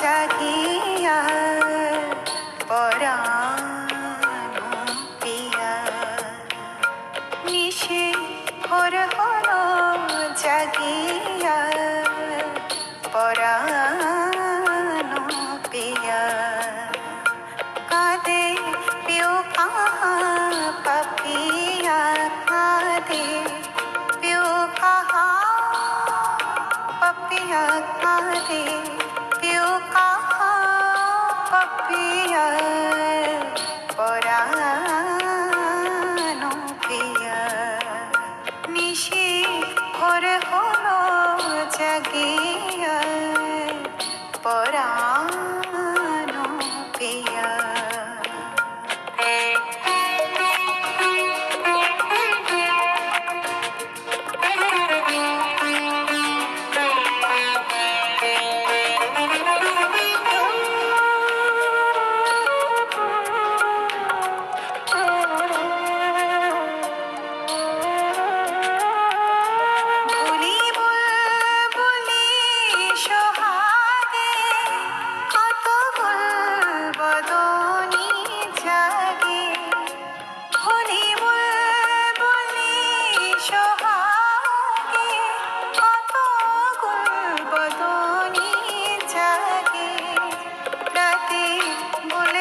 জাগিয়া পরাণ পিয়া নিশে হর হর জাগিয়া পরাণ পিয়া কাঁদে পিও কাহা পাপিয়া কাঁদে পিও কাহা পাপিয়া কাঁদে क्यों कहा पपिया पराया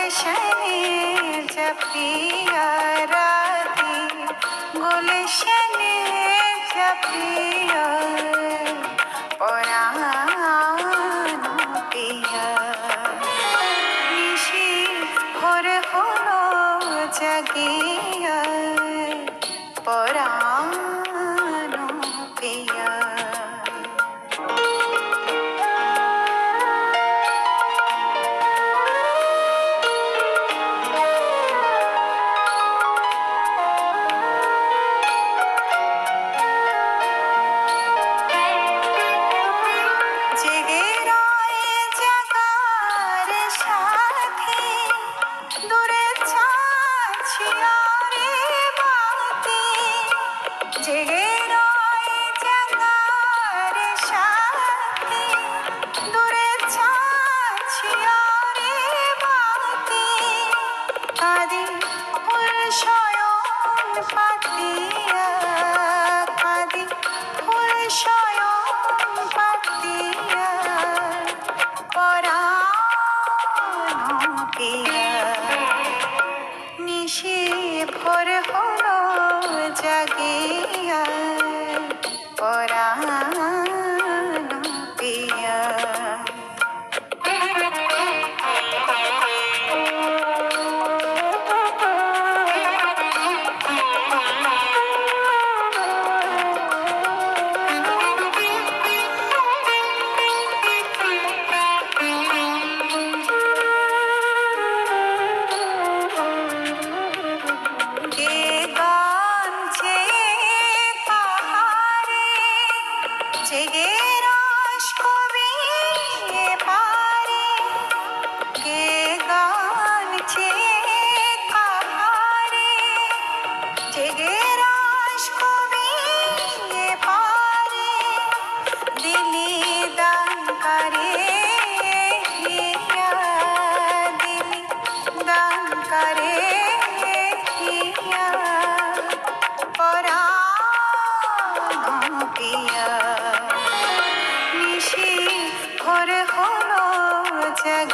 গুলশন জপিয়া রাতি গুলশন জপিয়া দিয়া নিশে ভোর হয়। जगे